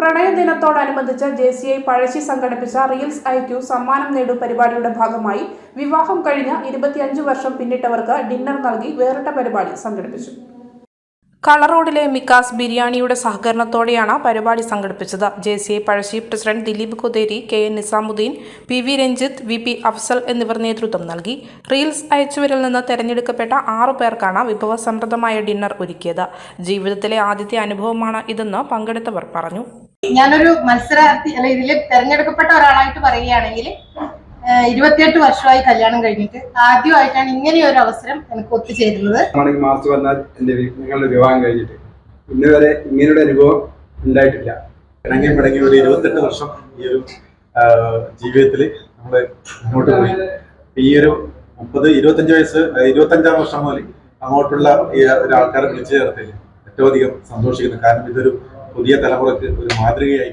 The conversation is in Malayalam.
പ്രണയ ദിനത്തോടനുബന്ധിച്ച് ജെ സി ഐ പഴശ്ശി സംഘടിപ്പിച്ച റീൽസ് ഐ ക്യു സമ്മാനം നേടും പരിപാടിയുടെ ഭാഗമായി വിവാഹം കഴിഞ്ഞ ഇരുപത്തിയഞ്ച് വർഷം പിന്നിട്ടവർക്ക് ഡിന്നർ നൽകി വേറിട്ട പരിപാടി സംഘടിപ്പിച്ചു. കളർ റോഡിലെ മിക്കാസ് ബിരിയാണിയുടെ സഹകരണത്തോടെയാണ് പരിപാടി സംഘടിപ്പിച്ചത്. J C I Pazhassi president Dileep Kutheri K N Nizamuddin P V Ranjith V P Afsal എന്നിവർ നേതൃത്വം നൽകി. റീൽസ് അയച്ചവരിൽ നിന്ന് തെരഞ്ഞെടുക്കപ്പെട്ട ആറു പേർക്കാണ് വിഭവസമൃദ്ധമായ ഡിന്നർ ഒരുക്കിയത്. ജീവിതത്തിലെ ആദ്യത്തെ അനുഭവമാണ് ഇതെന്ന് പങ്കെടുത്തവർ പറഞ്ഞു. ഞാനൊരു മത്സരാർത്ഥി അല്ല ഇതിൽ തെരഞ്ഞെടുക്കപ്പെട്ട ഒരാളായിട്ട് പറയുകയാണെങ്കിൽ ഇരുപത്തിയെട്ട് വർഷമായി കല്യാണം കഴിഞ്ഞിട്ട് ആദ്യമായിട്ടാണ് ഇങ്ങനെ ഒരു അവസരം എനിക്ക് ഒത്തുചേരുന്നത്. മാസ് വന്നാൽ എന്റെ നിങ്ങളുടെ വിവാഹം കഴിഞ്ഞിട്ട് ഇന്ന് വരെ ഇങ്ങനെയൊരു അനുഭവം ഉണ്ടായിട്ടില്ല. ഇറങ്ങി പിണങ്ങി ഒരു ഇരുപത്തെട്ട് വർഷം ഈ ഒരു ജീവിതത്തിൽ നമ്മൾ മുന്നോട്ട് പോയി. ഈ ഒരു മുപ്പത് ഇരുപത്തഞ്ച് വയസ്സ് ഇരുപത്തഞ്ചാം വർഷം മുതൽ അങ്ങോട്ടുള്ള ഈ ഒരു ആൾക്കാരെ വിളിച്ചു ചേർത്തതിൽ ഏറ്റവും അധികം സന്തോഷിക്കുന്നു. കാരണം ഇതൊരു പുതിയ തലമുറയ്ക്ക് ഒരു മാതൃകയായി